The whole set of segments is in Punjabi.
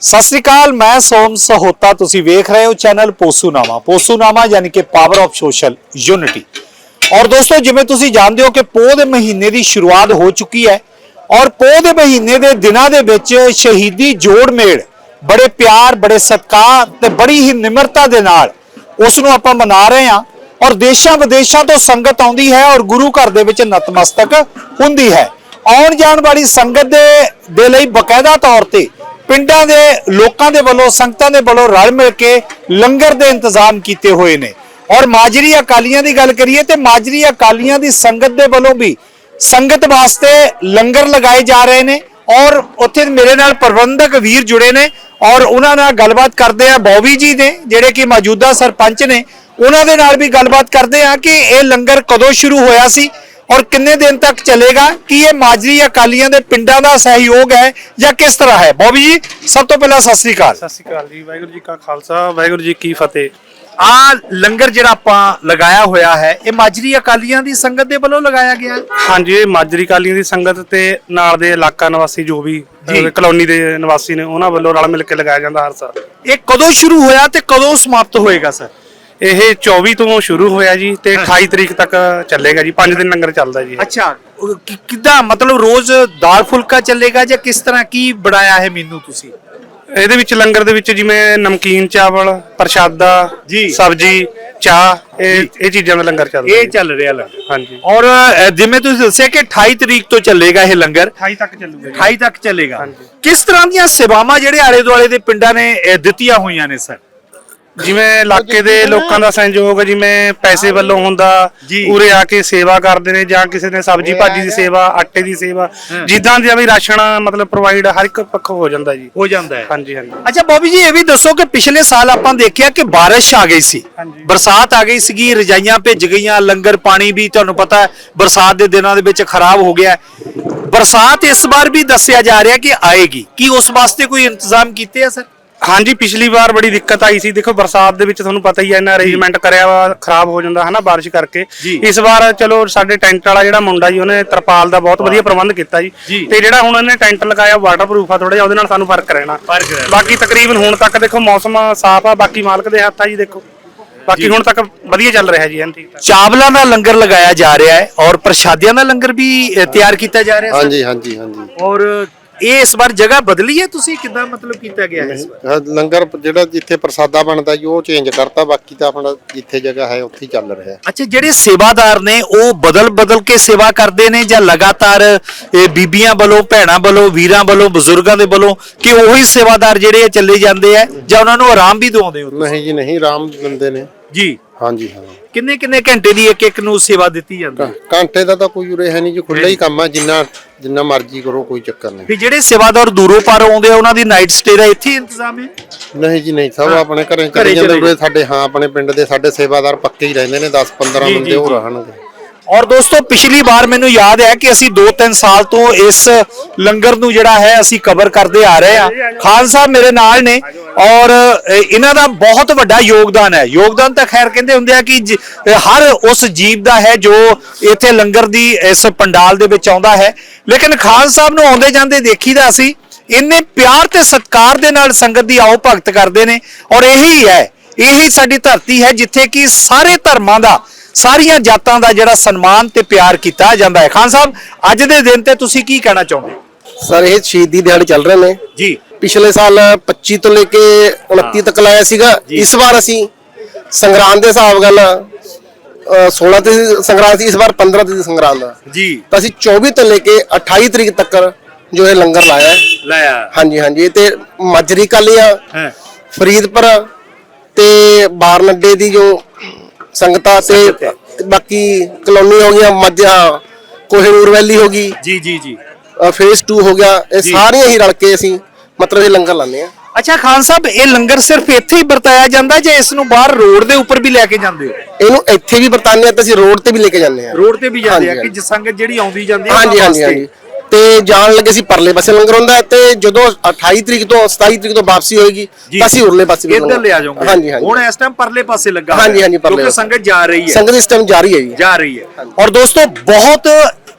ਸਤਿ ਸ੍ਰੀ ਅਕਾਲ, ਮੈਂ ਸੋਮ ਸਹੋਤਾ, ਤੁਸੀਂ ਵੇਖ ਰਹੇ ਹੋ ਚੈਨਲ ਪੋਸੂਨਾਮਾ। ਪੋਸੂਨਾਮਾ ਯਾਨੀ ਕਿ ਪਾਵਰ ਆਫ ਸੋਸ਼ਲ ਯੂਨਿਟੀ ਔਰ ਦੋਸਤੋ, ਜਿਵੇਂ ਤੁਸੀਂ ਜਾਣਦੇ ਹੋ ਕਿ ਪੋਹ ਦੇ ਮਹੀਨੇ ਦੀ ਸ਼ੁਰੂਆਤ ਹੋ ਚੁੱਕੀ ਹੈ, ਔਰ ਪੋਹ ਦੇ ਮਹੀਨੇ ਦੇ ਦਿਨਾਂ ਦੇ ਵਿੱਚ ਸ਼ਹੀਦੀ ਜੋੜ ਮੇੜ ਬੜੇ ਪਿਆਰ, ਬੜੇ ਸਤਿਕਾਰ ਤੇ ਬੜੀ ਹੀ ਨਿਮਰਤਾ ਦੇ ਨਾਲ ਉਸ ਨੂੰ ਆਪਾਂ ਮਨਾ ਰਹੇ ਹਾਂ, ਔਰ ਦੇਸ਼ਾਂ ਵਿਦੇਸ਼ਾਂ ਤੋਂ ਸੰਗਤ ਆਉਂਦੀ ਹੈ ਔਰ ਗੁਰੂ ਘਰ ਦੇ ਵਿੱਚ ਨਤਮਸਤਕ ਹੁੰਦੀ ਹੈ। ਆਉਣ ਜਾਣ ਵਾਲੀ ਸੰਗਤ ਦੇ ਦੇ ਲਈ ਬਕਾਇਦਾ ਤੌਰ ਤੇ ਪਿੰਡਾਂ ਦੇ ਲੋਕਾਂ ਦੇ ਵੱਲੋਂ, ਸੰਗਤਾਂ ਦੇ ਵੱਲੋਂ ਰਲ ਮਿਲ ਕੇ ਲੰਗਰ ਦੇ ਇੰਤਜ਼ਾਮ ਕੀਤੇ ਹੋਏ ਨੇ। ਔਰ ਮਾਜਰੀ ਅਕਾਲੀਆਂ ਦੀ ਗੱਲ ਕਰੀਏ ਤੇ ਮਾਜਰੀ ਅਕਾਲੀਆਂ ਦੀ ਸੰਗਤ ਦੇ ਵੱਲੋਂ ਵੀ ਸੰਗਤ ਵਾਸਤੇ ਲੰਗਰ ਲਗਾਏ ਜਾ ਰਹੇ ਨੇ ਔਰ ਉੱਥੇ ਮੇਰੇ ਨਾਲ ਪ੍ਰਬੰਧਕ ਵੀਰ ਜੁੜੇ ਨੇ ਔਰ ਉਹਨਾਂ ਨਾਲ ਗੱਲਬਾਤ ਕਰਦੇ ਆ ਬੌਬੀ ਜੀ ਨੇ ਜਿਹੜੇ ਕਿ ਮੌਜੂਦਾ ਸਰਪੰਚ ਨੇ। ਉਹਨਾਂ ਦੇ ਨਾਲ ਵੀ ਗੱਲਬਾਤ ਕਰਦੇ ਆ ਕਿ ਇਹ ਲੰਗਰ ਕਦੋਂ ਸ਼ੁਰੂ ਹੋਇਆ ਸੀ ਔਰ ਕਿੰਨੇ ਦਿਨ ਤੱਕ ਚੱਲੇਗਾ? ਕੀ ਇਹ ਮਾਜਰੀ ਅਕਾਲੀਆਂ ਦੇ ਪਿੰਡਾਂ ਦਾ ਸਹਿਯੋਗ ਹੈ ਜਾਂ ਕਿਸ ਤਰ੍ਹਾਂ ਹੈ? ਬੌਬੀ ਜੀ ਸਭ ਤੋਂ ਪਹਿਲਾਂ ਸਤਿ ਸ੍ਰੀ ਅਕਾਲ। ਸਤਿ ਸ਼੍ਰੀ ਅਕਾਲ ਜੀ ਵਾਹਿਗੁਰੂ ਜੀ ਕਾ ਖਾਲਸਾ ਵਾਹਿਗੁਰੂ ਜੀ ਕੀ ਫਤਿਹ। ਆ ਲੰਗਰ ਜਿਹੜਾ ਆਪਾਂ ਲਗਾਇਆ ਹੋਇਆ ਹੈ ਇਹ ਮਾਜਰੀ ਅਕਾਲੀਆਂ ਦੀ ਸੰਗਤ ਦੇ ਵੱਲੋਂ ਲਗਾਇਆ ਗਿਆ ਹੈ? ਹਾਂਜੀ ਇਹ ਮਾਜਰੀ ਕਾਲੀਆਂ ਦੀ ਸੰਗਤ ਤੇ ਨਾਲ ਦੇ ਇਲਾਕਾ ਨਿਵਾਸੀ ਜੋ ਵੀ ਜੀ। ਅਹ, ਕਲੋਨੀ ਦੇ ਨਿਵਾਸੀ ਨੇ ਉਹਨਾਂ ਵੱਲੋਂ ਰਲ ਮਿਲ ਕੇ ਲਗਾਇਆ ਜਾਂਦਾ ਹਰ ਸਾਲ। ਇਹ ਕਦੋਂ ਸ਼ੁਰੂ ਹੋਇਆ ਤੇ ਕਦੋਂ ਸਮਾਪਤ ਹੋਏਗਾ ਸਰ? ਇਹ 24 ਤੋਂ ਸ਼ੁਰੂ ਹੋਇਆ ਜੀ ਤੇ 28 ਤਰੀਕ ਤੱਕ ਚੱਲੇਗਾ ਜੀ 5 ਦਿਨ ਲੰਗਰ ਚੱਲਦਾ ਜੀ। ਅੱਛਾ ਕਿ- ਕਿੱਦਾਂ ਮਤਲਬ ਰੋਜ਼ ਦਾਲ ਫੁਲਕਾ ਚੱਲੇਗਾ ਜਾਂ ਕਿਸ ਤਰ੍ਹਾਂ ਕੀ ਬਣਾਇਆ ਹੈ ਮੈਨੂੰ ਤੁਸੀਂ? ਇਹਦੇ ਵਿੱਚ ਲੰਗਰ ਦੇ ਵਿੱਚ ਜਿਵੇਂ ਨਮਕੀਨ ਚਾਵਲ ਪ੍ਰਸ਼ਾਦਾ ਜੀ। ਸਬਜੀ ਚਾਹ ਇਹ ਇਹ ਚੀਜ਼ਾਂ ਦਾ ਲੰਗਰ ਚੱਲਦਾ ਇਹ ਜੀ। ਚੱਲ ਰਿਹਾ ਲੰਗਰ। ਹਾਂਜੀ। ਔਰ ਅ, ਜਿਵੇਂ ਤੁਸੀਂ ਦੱਸਿਆ ਕਿ 28 ਤਰੀਕ ਤੋਂ ਚੱਲੇਗਾ ਇਹ ਲੰਗਰ। 28 ਤੱਕ ਚੱਲੂਗਾ ਜੀ। 28 ਤੱਕ ਚੱਲੇਗਾ। ਹਾਂਜੀ। ਕਿਸ ਤਰ੍ਹਾਂ ਦੀਆਂ ਸੇਵਾਵਾਂ ਜਿਹੜੇ ਆਲੇ ਦੁਆਲੇ ਦੇ ਪਿੰਡਾਂ ਨੇ ਅ, ਦਿੱਤੀਆਂ ਹੋਈਆਂ ਨੇ ਸਰ? ਜਿਵੇਂ ਇਲਾਕੇ ਦੇ ਲੋਕਾਂ ਦਾ ਸਹਿਯੋਗ ਜਿਵੇਂ ਪੈਸੇ ਵੱਲੋਂ ਹੁੰਦਾ। ਉਰੇ ਆ ਕੇ ਸੇਵਾ ਕਰਦੇ ਨੇ ਜਾਂ ਕਿਸੇ ਨੇ ਸਬਜ਼ੀ ਭਾਜੀ ਦੀ ਸੇਵਾ ਆਟੇ ਦੀ ਸੇਵਾ ਜਿੱਦਾਂ ਦੀ ਵੀ ਰਾਸ਼ਨ ਮਤਲਬ ਪ੍ਰੋਵਾਈਡ ਹਰ ਇੱਕ ਪੱਖੋਂ ਹੋ ਜਾਂਦਾ ਜੀ। ਹੋ ਜਾਂਦਾ ਹੈ। ਹਾਂਜੀ ਹਾਂਜੀ। ਅੱਛਾ ਬੋਬੀ ਜੀ ਇਹ ਵੀ ਦੱਸੋ ਕਿ ਪਿਛਲੇ ਸਾਲ ਆਪਾਂ ਦੇਖਿਆ ਕਿ ਬਾਰਿਸ਼ ਆ ਗਈ ਸੀ। ਬਰਸਾਤ ਆ ਗਈ ਸੀਗੀ ਰਜਾਈਆਂ ਭਿੱਜ ਗਈਆਂ ਲੰਗਰ ਪਾਣੀ ਵੀ ਤੁਹਾਨੂੰ ਪਤਾ ਹੈ ਬਰਸਾਤ ਦੇ ਦਿਨਾਂ ਦੇ ਵਿੱਚ ਖਰਾਬ ਹੋ ਗਿਆ। ਬਰਸਾਤ ਇਸ ਵਾਰ ਵੀ ਦੱਸਿਆ ਜਾ ਰਿਹਾ ਕਿ ਆਏਗੀ। ਕੀ ਉਸ ਵਾਸਤੇ ਕੋਈ ਇੰਤਜ਼ਾਮ ਕੀਤੇ ਆ ਸਰ? ਹਾਂਜੀ ਪਿਛਲੀ ਵਾਰ ਬੜੀ ਦਿੱਕਤ ਆਈ ਸੀ। ਦੇਖੋ ਬਰਸਾਤ ਦੇ ਵਿੱਚ ਤੁਹਾਨੂੰ ਪਤਾ ਹੀ ਹੈ ਇਹਨਾਂ ਅਰੇਂਜਮੈਂਟ ਕਰਿਆ ਵਾ ਖਰਾਬ ਹੋ ਜਾਂਦਾ ਹਨਾ ਬਾਰਿਸ਼ ਕਰਕੇ। ਇਸ ਵਾਰ ਚਲੋ ਸਾਡੇ ਟੈਂਟ ਵਾਲਾ ਜਿਹੜਾ ਮੁੰਡਾ ਜੀ ਉਹਨੇ ਤਰਪਾਲ ਦਾ ਬਹੁਤ ਵਧੀਆ ਪ੍ਰਬੰਧ ਕੀਤਾ ਜੀ। ਤੇ ਜਿਹੜਾ ਹੁਣ ਉਹਨੇ ਟੈਂਟ ਲਗਾਇਆ ਵਾਟਰਪ੍ਰੂਫ ਆ ਥੋੜਾ ਜਿਹਾ ਉਹਦੇ ਨਾਲ ਸਾਨੂੰ ਫ਼ਰਕ ਰਹਿਣਾ। ਬਾਕੀ ਤਕਰੀਬਨ ਹੁਣ ਤੱਕ ਦੇਖੋ ਮੌਸਮ ਸਾਫ਼ ਆ ਬਾਕੀ ਮਾਲਕ ਦੇ ਹੱਥ ਆ ਜੀ ਦੇਖੋ। ਬਾਕੀ ਹੁਣ ਤੱਕ ਵਧੀਆ ਚੱਲ ਰਿਹਾ ਜੀ ਐਨ ਠੀਕ ਠਾਕ। ਚਾਵਲਾਂ ਦਾ ਲੰਗਰ ਲਗਾਇਆ ਜਾ ਰਿਹਾ ਹੈ ਔਰ ਪ੍ਰਸ਼ਾਦਿਆਂ ਦਾ ਲੰਗਰ ਵੀ ਤਿਆਰ ਕੀਤਾ ਜਾ ਰਿਹਾ ਸਰ? ਹਾਂਜੀ ਹਾਂਜੀ ਹਾਂਜੀ। ਔਰ ਇਹ ਇਸ ਵਾਰ ਜਗ੍ਹਾ ਬਦਲੀ ਹੈ ਤੁਸੀਂ? ਕਿੱਦਾਂ ਮਤਲਬ ਕੀਤਾ ਗਿਆ ਹੈ ਇਸ ਵਾਰ? ਲੰਗਰ ਜਿਹੜਾ ਜਿੱਥੇ ਪ੍ਰਸਾਦਾ ਬਣਦਾ ਜੀ ਉਹ ਚੇਂਜ ਕਰਤਾ ਬਾਕੀ ਤਾਂ ਆਪਣਾ ਜਿੱਥੇ ਜਗ੍ਹਾ ਹੈ ਉੱਥੇ ਹੀ ਚੱਲ ਰਿਹਾ। ਅੱਛਾ ਜਿਹੜੇ ਸੇਵਾਦਾਰ ਨੇ ਉਹ ਬਦਲ ਬਦਲ ਕੇ ਸੇਵਾ ਕਰਦੇ ਨੇ ਜਾਂ ਲਗਾਤਾਰ ਇਹ ਬੀਬੀਆਂ ਵੱਲੋਂ ਭੈਣਾਂ ਵੱਲੋਂ ਵੀਰਾਂ ਵੱਲੋਂ ਬਜ਼ੁਰਗਾਂ ਦੇ ਵੱਲੋਂ ਕਿ ਉਹੀ ਸੇਵਾਦਾਰ ਜਿਹੜੇ ਆ ਚੱਲੇ ਜਾਂਦੇ ਆ ਜਾਂ ਉਹਨਾਂ ਨੂੰ ਆਰਾਮ ਵੀ ਦਵਾਉਂਦੇ ਹੋ ਨਹੀਂ ਜੀ ਨਹੀਂ ਆਰਾਮ ਦਿੰਦੇ ਨੇ। ਜੀ। ਹਾਂਜੀ ਹਾਂ। ਕਿੰਨੇ ਕਿੰਨੇ ਘੰਟੇ ਦੀ ਇੱਕ ਇੱਕ ਨੂੰ ਸੇਵਾ ਦਿੱਤੀ ਜਾਂਦੀ ਹੈ? ਘੰਟੇ ਦਾ ਤਾਂ ਕੋਈ ਉਰੇ ਹੈ ਨਹੀਂ ਜੀ ਖੁੱਲਾ ਹੀ ਕੰਮ ਆ ਜਿੰਨਾ ਜਿੰਨਾ ਮਰਜ਼ੀ ਕਰੋ ਕੋਈ ਚੱਕਰ ਨਹੀਂ। ਵੀ ਜਿਹੜੇ ਸੇਵਾਦਾਰ ਦੂਰੋਂ ਪਰ ਆਉਂਦੇ ਆ ਉਹਨਾਂ ਦੀ ਨਾਈਟ ਸਟੇ ਦਾ ਇੱਥੇ ਹੀ ਇੰਤਜ਼ਾਮ ਹੈ? ਨਹੀਂ ਜੀ ਨਹੀਂ ਸਭ ਆਪਣੇ ਘਰੇ ਚਲੇ ਜਾਂਦੇ ਉਰੇ ਸਾਡੇ ਹਾਂ ਆਪਣੇ ਪਿੰਡ ਦੇ ਸਾਡੇ ਸੇਵਾਦਾਰ ਪੱਕੇ ਹੀ ਰਹਿੰਦੇ ਨੇ 10 15 ਜੀ, ਬੰਦੇ ਜੀ। ਰਹਿਣਗੇ ਔਰ ਦੋਸਤੋ, ਪਿਛਲੀ ਵਾਰ ਮੈਨੂੰ ਯਾਦ ਹੈ ਕਿ ਅਸੀਂ 2-3 ਸਾਲ ਤੋਂ ਇਸ ਲੰਗਰ ਨੂੰ ਜਿਹੜਾ ਹੈ ਅਸੀਂ ਕਵਰ ਕਰਦੇ ਆ ਰਹੇ ਹਾਂ। ਖਾਨ ਸਾਹਿਬ ਮੇਰੇ ਨਾਲ ਨੇ ਔਰ ਇਹਨਾਂ ਦਾ ਬਹੁਤ ਵੱਡਾ ਯੋਗਦਾਨ ਹੈ। ਯੋਗਦਾਨ ਤਾਂ ਖੈਰ ਕਹਿੰਦੇ ਹੁੰਦੇ ਆ ਕਿ ਹਰ ਉਸ ਜੀਵ ਦਾ ਹੈ ਜੋ ਇੱਥੇ ਲੰਗਰ ਦੀ ਇਸ ਪੰਡਾਲ ਦੇ ਵਿੱਚ ਆਉਂਦਾ ਹੈ। ਲੇਕਿਨ ਖਾਨ ਸਾਹਿਬ ਨੂੰ ਆਉਂਦੇ ਜਾਂਦੇ ਦੇਖੀਦਾ ਅਸੀਂ ਇੰਨੇ ਪਿਆਰ ਤੇ ਸਤਿਕਾਰ ਦੇ ਨਾਲ ਸੰਗਤ ਦੀ ਆਓ ਭਗਤ ਕਰਦੇ ਨੇ। ਔਰ ਇਹੀ ਹੈ, ਇਹੀ ਸਾਡੀ ਧਰਤੀ ਹੈ ਜਿੱਥੇ ਕਿ ਸਾਰੇ ਧਰਮਾਂ ਦਾ ਸਾਰੀਆਂ ਜਾਤਾਂ ਦਾ ਜਿਹੜਾ ਸਨਮਾਨ ਤੇ ਪਿਆਰ ਕੀਤਾ ਜਾਂਦਾ ਹੈ। ਖਾਨ ਸਾਹਿਬ ਅੱਜ ਦੇ ਦਿਨ ਤੇ ਤੁਸੀਂ ਕੀ ਕਹਿਣਾ ਚਾਹੁੰਦੇ ਹੋ? ਸਰ ਇਹ ਸ਼ਹੀਦੀ ਦਿਹਾੜੇ ਚੱਲ ਰਹੇ ਨੇ। ਜੀ। ਪਿਛਲੇ ਸਾਲ 25 ਤੋਂ ਲੈ ਕੇ 29 ਤੱਕ ਲਾਇਆ ਸੀਗਾ। ਇਸ ਵਾਰ ਅਸੀਂ ਸੰਗਰਾਂਦ ਦੇ ਹਿਸਾਬ ਨਾਲ ਅ, 16 ਤੇ ਸੰਗਰਾਂਦ ਸੀ ਇਸ ਵਾਰ 15 ਤੇ ਸੰਗਰਾਂਦ ਆ। ਜੀ। ਤਾਂ ਅਸੀਂ 24 ਤੋਂ ਲੈ ਕੇ 28 ਤਰੀਕ ਤੱਕ ਜੋ ਇਹ ਲੰਗਰ ਲਾਇਆ ਹੈ। ਲਾਇਆ। ਹਾਂਜੀ ਹਾਂਜੀ। ਤੇ ਮਾਜਰੀ ਕਾਲੀਆਂ ਹੈ। ਫਰੀਦਪੁਰ ਤੇ ਬਾਰਨੱਡੇ ਦੀ ਜੋ ਸੰਗਤਾਂ। ਤੇ ਬਾਕੀ ਕਲੋਨੀ ਹੋ ਗਈਆਂ ਮੱਝਾ ਕੋਹੇਨੂਰ ਵੈਲੀ ਹੋ ਗਈ। ਜੀ ਜੀ ਜੀ। ਫੇਸ 2 ਹੋ ਗਿਆ। ਇਹ। ਸਾਰੀਆਂ ਹੀ ਰਲ ਕੇ ਅਸੀਂ ਮਤਲਬ ਇਹ ਲੰਗਰ ਲਾਉਂਦੇ ਆ ਅੱਛਾ ਖਾਨ ਸਾਹਿਬ ਇਹ ਲੰਗਰ ਸਿਰਫ ਇੱਥੇ ਹੀ ਵਰਤਾਇਆ ਜਾਂਦਾ ਜਾਂ ਇਸ ਨੂੰ ਬਾਹਰ ਰੋਡ ਦੇ ਉੱਪਰ ਵੀ ਲੈ ਕੇ ਜਾਂਦੇ ਹੋ? ਇਹਨੂੰ ਇੱਥੇ ਵੀ ਵਰਤਾਉਂਦੇ ਆ ਤੇ ਅਸੀਂ ਰੋਡ ਤੇ ਵੀ ਲੈ ਕੇ ਜਾਂਦੇ ਆ ਰੋਡ ਤੇ ਵੀ ਜਾਂਦੇ ਆ ਕਿ ਜਿਸ ਸੰਗਤ ਜਿਹੜੀ ਆਉਂਦੀ ਜਾਂਦੀ ਆ ਹਾਂਜੀ ਹਾਂਜੀ। ਹਾਂਜੀ। ਤੇ ਜਾਣ ਲੱਗੇ ਅਸੀਂ ਪਰਲੇ ਪਾਸੇ ਲੰਗਰ ਹੁੰਦਾ ਹੈ ਤੇ ਜਦੋਂ 28 ਤਰੀਕ ਤੋਂ 27 ਤਰੀਕ ਤੋਂ ਵਾਪਸੀ ਹੋਏਗੀ ਜੀ। ਤਾਂ ਅਸੀਂ ਉਰਲੇ ਪਾਸੇ ਇੱਧਰ ਲੈ ਆ ਜਾਓਗੇ। ਹਾਂਜੀ ਹਾਂਜੀ। ਹੁਣ ਇਸ ਟਾਈਮ ਪਰਲੇ ਪਾਸੇ ਲੱਗਾ ਹਾਂਜੀ। ਹਾਂਜੀ, ਪਰਲੇ ਕਿਉਂਕਿ। ਸੰਗਤ ਜਾ ਰਹੀ ਹੈ। ਸੰਗਤ ਇਸ ਟਾਈਮ ਜਾਰੀ ਹੈ ਜੀ। ਜਾ ਰਹੀ ਹੈ। ਔਰ ਦੋਸਤੋ ਬਹੁਤ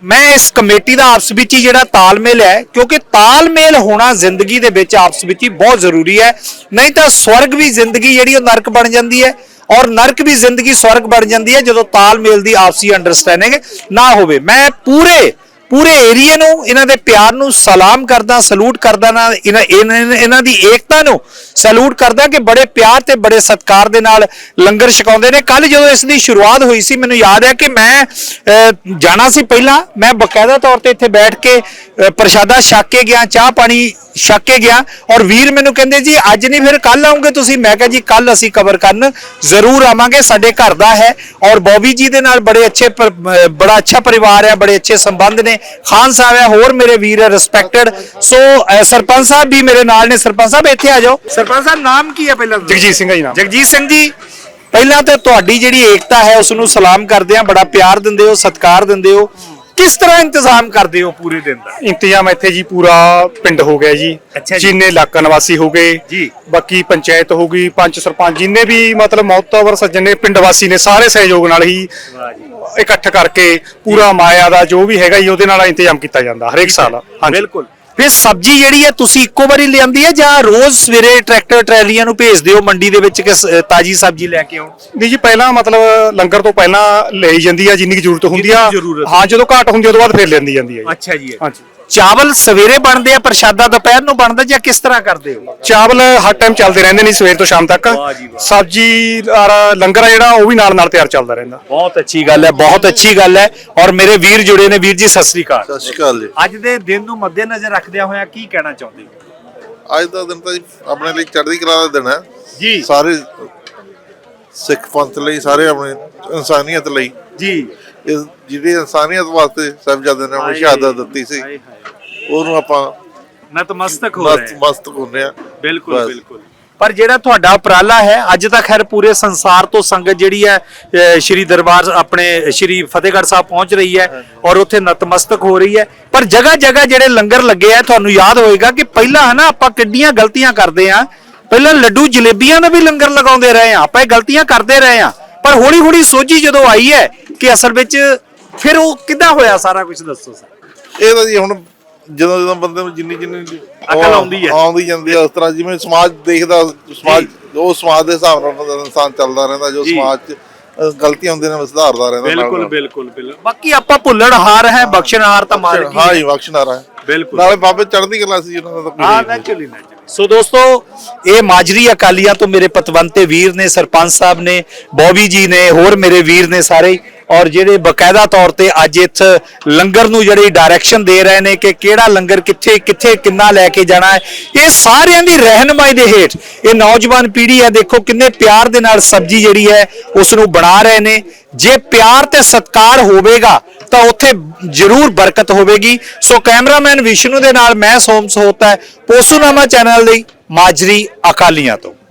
ਮੈਂ ਇਸ ਕਮੇਟੀ ਦਾ ਆਪਸ ਵਿੱਚ ਹੀ ਜਿਹੜਾ ਤਾਲਮੇਲ ਹੈ ਕਿਉਂਕਿ ਤਾਲਮੇਲ ਹੋਣਾ ਜ਼ਿੰਦਗੀ ਦੇ ਵਿੱਚ ਆਪਸ ਵਿੱਚ ਹੀ ਬਹੁਤ ਜ਼ਰੂਰੀ ਹੈ। ਨਹੀਂ ਤਾਂ ਸਵਰਗ ਵੀ ਜ਼ਿੰਦਗੀ ਜਿਹੜੀ ਉਹ ਨਰਕ ਬਣ ਜਾਂਦੀ ਹੈ ਔਰ ਨਰਕ ਵੀ ਜ਼ਿੰਦਗੀ ਸਵਰਗ ਬਣ ਜਾਂਦੀ ਹੈ ਜਦੋਂ ਤਾਲਮੇਲ ਦੀ ਆਪਸੀ ਅੰਡਰਸਟੈਂਡਿੰਗ ਨਾ ਹੋਵੇ। ਮੈਂ ਪੂਰੇ ਪੂਰੇ ਏਰੀਏ ਨੂੰ, ਇਹਨਾਂ ਦੇ ਪਿਆਰ ਨੂੰ ਸਲਾਮ ਕਰਦਾ, ਸਲੂਟ ਕਰਦਾ, ਨਾ ਇਹਨਾਂ, ਇਹਨਾਂ- ਇਹਨਾਂ ਦੀ ਏਕਤਾ ਨੂੰ ਸਲੂਟ ਕਰਦਾ ਕਿ ਬੜੇ ਪਿਆਰ ਤੇ ਬੜੇ ਸਤਿਕਾਰ ਦੇ ਨਾਲ ਲੰਗਰ ਛਕਾਉਂਦੇ ਨੇ। ਕੱਲ ਜਦੋਂ ਇਸ ਦੀ ਸ਼ੁਰੂਆਤ ਹੋਈ ਸੀ, ਮੈਨੂੰ ਯਾਦ ਹੈ ਕਿ ਮੈਂ ਜਾਣਾ ਸੀ ਪਹਿਲਾਂ। ਮੈਂ ਬਕਾਇਦਾ ਤੌਰ ਤੇ ਇੱਥੇ ਬੈਠ ਕੇ ਪ੍ਰਸ਼ਾਦਾ ਛਕ ਕੇ ਗਿਆ, ਚਾਹ ਪਾਣੀ ਛਕ ਕੇ ਗਿਆ ਔਰ ਵੀਰ ਮੈਨੂੰ ਕਹਿੰਦੇ, ਜੀ, ਅੱਜ ਨਹੀਂ, ਫਿਰ ਕੱਲ ਆਉਂਗੇ ਤੁਸੀਂ। ਮੈਂ ਕਿਹਾ, ਜੀ ਕੱਲ ਅਸੀਂ ਕਵਰ ਕਰਨ ਜ਼ਰੂਰ ਆਵਾਂਗੇ। ਸਾਡੇ ਘਰ ਦਾ ਹੈ ਔਰ ਬੌਬੀ ਜੀ ਦੇ ਨਾਲ ਬੜੇ ਅੱਛੇ ਪਰ- ਬੜਾ ਅੱਛਾ ਪਰਿਵਾਰ ਹੈ ਬੜੇ ਅੱਛੇ ਸੰਬੰਧ ਨੇ। ਖਾਨ ਸਾਹਿਬ ਹੈ ਹੋਰ ਮੇਰੇ ਵੀਰ ਹੈ ਰਿਸਪੈਕਟਡ ਸੋ ਸਰਪੰਚ ਸਾਹਿਬ ਵੀ ਮੇਰੇ ਨਾਲ ਨੇ। ਸਰਪੰਚ ਸਾਹਿਬ ਇੱਥੇ ਆ ਜਾਓ। ਸਰਪੰਚ ਸਾਹਿਬ ਨਾਮ ਕੀ ਹੈ ਪਹਿਲਾਂ ਜਗਜੀਤ ਸਿੰਘ ਜੀ ਨਾਮ। ਜਗਜੀਤ ਸਿੰਘ ਜੀ। ਪਹਿਲਾਂ ਤਾਂ ਤੁਹਾਡੀ ਜਿਹੜੀ ਏਕਤਾ ਹੈ ਉਸ ਨੂੰ ਸਲਾਮ ਕਰਦੇ ਆ ਬੜਾ ਪਿਆਰ ਦਿੰਦੇ ਹੋ ਸਤਿਕਾਰ ਦਿੰਦੇ ਹੋ। ਕਿਸ ਤਰ੍ਹਾਂ ਇੰਤਜ਼ਾਮ ਕਰਦੇ ਹੋ ਪੂਰੇ ਦਿਨ ਦਾ? ਇੰਤਜ਼ਾਮ ਇੱਥੇ ਜੀ ਪੂਰਾ ਪਿੰਡ ਹੋ ਗਿਆ ਜੀ। ਅੱਛਾ ਜੀ। ਜਿੰਨੇ ਇਲਾਕਾ ਨਿਵਾਸੀ ਹੋ ਗਏ ਜੀ। ਬਾਕੀ ਪੰਚਾਇਤ ਹੋ ਗਈ ਪੰਚ ਸਰਪੰਚ ਜਿੰਨੇ ਵੀ ਮਤਲਬ ਮੌਤਵਰ ਸੱਜਣੇ ਪਿੰਡ ਵਾਸੀ ਨੇ ਸਾਰੇ ਸਹਿਯੋਗ ਨਾਲ ਹੀ ਇਕੱਠ ਕਰਕੇ ਪੂਰਾ ਮਾਇਆ ਦਾ ਜੋ ਵੀ ਹੈਗਾ ਜੀ ਉਹਦੇ ਨਾਲ ਇੰਤਜ਼ਾਮ ਕੀਤਾ ਜਾਂਦਾ ਹਰੇਕ ਸਾਲ। ਹਾਂਜੀ। ਬਿਲਕੁਲ। ਫਿਰ ਸਬਜ਼ੀ ਜਿਹੜੀ ਹੈ ਤੁਸੀਂ ਇੱਕੋ ਵਾਰੀ ਲਿਆਂਦੀ ਹੈ ਜਾਂ ਰੋਜ਼ ਸਵੇਰੇ ਟਰੈਕਟਰ ਟਰੈਲੀਆਂ ਨੂੰ ਭੇਜਦੇ ਹੋ ਮੰਡੀ ਦੇ ਵਿੱਚ ਕਿ ਤਾਜ਼ੀ ਸਬਜ਼ੀ ਲੈ ਕੇ ਆਉਣ ਨਹੀਂ ਜੀ ਪਹਿਲਾਂ ਮਤਲਬ ਲੰਗਰ ਤੋਂ ਪਹਿਲਾਂ ਲਈ ਜਾਂਦੀ ਆ ਜਿੰਨੀ ਕੁ ਜ਼ਰੂਰਤ ਹੁੰਦੀ ਆ। ਹਾਂ ਜਦੋਂ ਘਾਟ ਹੁੰਦੀ ਉਦੋਂ ਬਾਅਦ ਫਿਰ ਲੈਂਦੀ ਜਾਂਦੀ ਆ ਜੀ। ਅੱਛਾ ਜੀ। ਹਾਂਜੀ। ਚਾਵਲ ਸਵੇਰੇ ਬਣਦੇ ਆ ਪ੍ਰਸ਼ਾਦਾ ਦੁਪਹਿਰ ਨੂੰ ਬਣਦਾ ਜਾਂ ਕਿਸ ਤਰ੍ਹਾਂ ਕਰਦੇ ਹੋ? ਚਾਵਲ ਹਰ ਟਾਈਮ ਚੱਲਦੇ ਰਹਿੰਦੇ ਨੇ ਸਵੇਰ ਤੋਂ ਸ਼ਾਮ ਤੱਕ। ਸਬਜ਼ੀ ਔਰ ਲੰਗਰ ਆ ਜਿਹੜਾ ਉਹ ਵੀ ਨਾਲ ਨਾਲ ਤਿਆਰ ਚੱਲਦਾ ਰਹਿੰਦਾ। ਬਹੁਤ ਅੱਛੀ ਗੱਲ ਹੈ ਬਹੁਤ ਅੱਛੀ ਗੱਲ ਹੈ। ਔਰ ਮੇਰੇ ਵੀਰ ਜੁੜੇ ਨੇ ਵੀਰ ਜੀ ਸਤਿ ਸ੍ਰੀ ਅਕਾਲ। ਸਤਿ ਸ਼੍ਰੀ ਅਕਾਲ ਜੀ। ਅੱਜ ਦੇ ਦਿਨ ਨੂੰ ਮੱਦੇਨਜ਼ਰ ਰੱਖਦਿਆਂ ਹੋਇਆ ਕੀ ਕਹਿਣਾ ਚਾਹੁੰਦੇ ਹੋ? ਅੱਜ ਦਾ ਦਿਨ ਤਾਂ ਜੀ ਆਪਣੇ ਲਈ ਚੜ੍ਹਦੀ ਕਲਾ ਦਾ ਦਿਨ ਹੈ। ਜੀ। ਸਾਰੇ ਸਿੱਖ ਪੰਥ ਲਈ ਸਾਰੇ ਆਪਣੇ ਇਨਸਾਨੀਅਤ ਲਈ। ਜੀ। ਇਸ ਜਿਹੜੀ ਇਨਸਾਨੀਅਤ ਵਾਸਤੇ ਸਾਹਿਬਜ਼ਾਦੇ ਨੇ ਆਪਣੀ ਸ਼ਹਾਦਤ ਦਿੱਤੀ ਸੀ ਉਹਨੂੰ ਆਪਾਂ ਨਤਮਸਤਕ ਹੋ ਮਸਤ ਰਹੇ। ਮਸਤ ਹੁੰਦੇ ਆ। ਬਿਲਕੁਲ ਬਸ। ਬਿਲਕੁਲ। ਪਰ ਜਿਹੜਾ ਤੁਹਾਡਾ ਉਪਰਾਲਾ ਹੈ ਅੱਜ ਤੱਕ ਖੈਰ ਪੂਰੇ ਸੰਸਾਰ ਤੋਂ ਸੰਗਤ ਜਿਹੜੀ ਹੈ ਅਹ ਸ਼੍ਰੀ ਦਰਬਾਰ ਆਪਣੇ ਸ਼੍ਰੀ ਫਤਿਹਗੜ੍ਹ ਸਾਹਿਬ ਪਹੁੰਚ ਰਹੀ ਹੈ ਔਰ ਉੱਥੇ ਨਤਮਸਤਕ ਹੋ ਰਹੀ ਹੈ। ਪਰ ਜਗ੍ਹਾ ਜਗ੍ਹਾ ਜਿਹੜੇ ਲੰਗਰ ਲੱਗੇ ਆ ਤੁਹਾਨੂੰ ਯਾਦ ਹੋਏਗਾ ਕਿ ਪਹਿਲਾਂ ਹਨਾ ਆਪਾਂ ਕਿੱਡੀਆਂ ਗਲਤੀਆਂ ਕਰਦੇ ਆ। ਪਹਿਲਾਂ ਲੱਡੂ ਜਲੇਬੀਆਂ ਦਾ ਵੀ ਲੰਗਰ ਲਗਾਉਂਦੇ ਰਹੇ ਆ ਆਪਾਂ ਇਹ ਗਲਤੀਆਂ ਕਰਦੇ ਰਹੇ ਆ। ਪਰ ਹੌਲੀ ਹੌਲੀ ਸੋਝੀ ਜਦੋਂ ਆਈ ਹੈ ਕਿ ਅਸਲ ਵਿੱਚ ਫਿਰ ਉਹ ਕਿੱਦਾਂ ਹੋਇਆ ਸਾਰਾ ਕੁਝ ਦੱਸੋ ਸਰ? ਇਹ ਤਾਂ ਜੀ ਹੁਣ ਜਦੋਂ ਜਦੋਂ ਬੰਦੇ ਨੂੰ ਜਿੰਨੀ ਜਿੰਨੀ ਅਕਲ ਆਉਂਦੀ ਹੈ। ਆਉਂਦੀ ਜਾਂਦੀ ਹੈ ਉਸ ਤਰ੍ਹਾਂ ਜਿਵੇਂ ਸਮਾਜ ਦੇਖਦਾ ਸਮਾਜ ਉਹ ਸਮਾਜ ਦੇ ਹਿਸਾਬ ਨਾਲ ਇਨਸਾਨ ਚੱਲਦਾ ਰਹਿੰਦਾ ਜੋ। ਸਮਾਜ 'ਚ ਗਲਤੀਆਂ ਹੁੰਦੀਆਂ ਨੇ ਉਹ ਸੁਧਾਰਦਾ ਰਹਿੰਦਾ ਨਾਲ। ਬਿਲਕੁਲ ਬਿਲਕੁਲ ਬਾਕੀ ਆਪਾਂ ਭੁੱਲਣ ਹਾਰ ਹੈ ਬਖਸ਼ਣ ਹਾਰ ਤਾਂ ਮਾਰ ਹਾਂ? ਜੀ ਬਖਸ਼ਨਾਰਾ ਹੈ। ਬਿਲਕੁਲ। ਨਾਲੇ ਬਾਬੇ ਚੜ੍ਹਦੀ ਕਲਾ ਸੀ ਉਹਨਾਂ ਦਾ ਤਾਂ ਹਾਂ ਨੈਚੁਰਲੀ ਨੈਚੁਰਲੀ ਸੋ ਦੋਸਤੋ, ਇਹ ਮਾਜਰੀ ਅਕਾਲੀਆਂ ਤੋਂ ਮੇਰੇ ਪਤਵੰਤੇ ਵੀਰ ਨੇ, ਸਰਪੰਚ ਸਾਹਿਬ ਨੇ, ਬੌਬੀ ਜੀ ਨੇ, ਹੋਰ ਮੇਰੇ ਵੀਰ ਨੇ ਸਾਰੇ, ਔਰ ਜਿਹੜੇ ਬਕਾਇਦਾ ਤੌਰ ਤੇ ਅੱਜ ਇੱਥੇ ਲੰਗਰ ਨੂੰ ਜਿਹੜੀ ਡਾਇਰੈਕਸ਼ਨ ਦੇ ਰਹੇ ਨੇ ਕਿ ਕਿਹੜਾ ਲੰਗਰ ਕਿੱਥੇ ਕਿੱਥੇ, ਕਿੰਨਾ ਲੈ ਕੇ ਜਾਣਾ ਹੈ, ਇਹ ਸਾਰਿਆਂ ਦੀ ਰਹਿਨਮਾਈ ਦੇ ਹੇਠ, ਇਹ ਨੌਜਵਾਨ ਪੀੜ੍ਹੀ ਹੈ, ਦੇਖੋ ਕਿੰਨੇ ਪਿਆਰ ਦੇ ਨਾਲ ਸਬਜ਼ੀ ਜਿਹੜੀ ਹੈ ਉਸ ਨੂੰ ਬਣਾ ਰਹੇ ਨੇ, ਜੇ ਪਿਆਰ ਤੇ ਸਤਕਾਰ ਹੋਵੇਗਾ ਤਾਂ ਉੱਥੇ ਜ਼ਰੂਰ ਬਰਕਤ ਹੋਵੇਗੀ। ਸੋ ਕੈਮਰਾਮੈਨ ਵਿਸ਼ਨੂੰ ਦੇ ਨਾਲ ਮੈਂ ਸੋਮ ਸੋਤਾ ਪੋਸੂਨਾਮਾ ਚੈਨਲ ਲਈ ਮਾਜਰੀ ਅਕਾਲੀਆਂ ਤੋਂ।